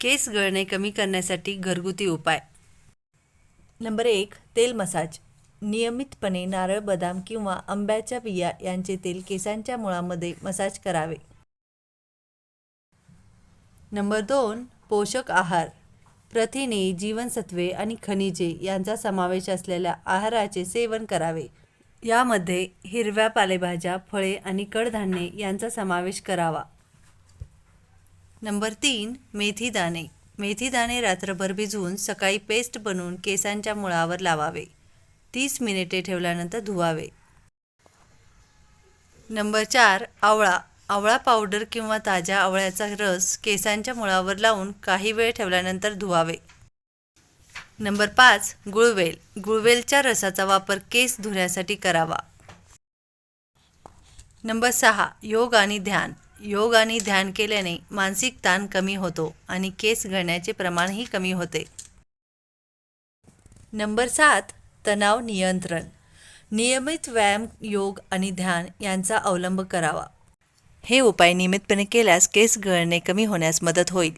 केस गळणे कमी करण्यासाठी घरगुती उपाय. नंबर एक तेल मसाज. नियमितपणे नारळ बदाम किंवा आंब्याच्या बिया यांचे तेल केसांच्या मुळामध्ये मसाज करावे. नंबर दोन पोषक आहार. प्रथिने जीवनसत्वे आणि खनिजे यांचा समावेश असलेल्या आहाराचे सेवन करावे. यामध्ये हिरव्या पालेभाज्या फळे आणि कडधान्ये यांचा समावेश करावा. नंबर तीन मेथी दाणे. मेथी दाणे रात्रभर भिजवून सकाळी पेस्ट बनवून केसांच्या मुळावर लावावे. तीस मिनिटे ठेवल्यानंतर धुवावे. नंबर चार आवळा. आवळा पावडर किंवा ताज्या आवळ्याचा रस केसांच्या मुळावर लावून काही वेळ ठेवल्यानंतर धुवावे. नंबर पाच गुळवेल. गुळवेलच्या रसाचा वापर केस धुण्यासाठी करावा. नंबर सहा योग आणि ध्यान. योग आणि ध्यान केल्याने मानसिक ताण कमी होतो आणि केस घडण्याचे प्रमाणही कमी होते. नंबर सात तणाव नियंत्रण. नियमित व्यायाम योग आणि ध्यान यांचा अवलंब करावा. हे उपाय नियमितपणे केल्यास केस गळणे कमी होण्यास मदत होईल.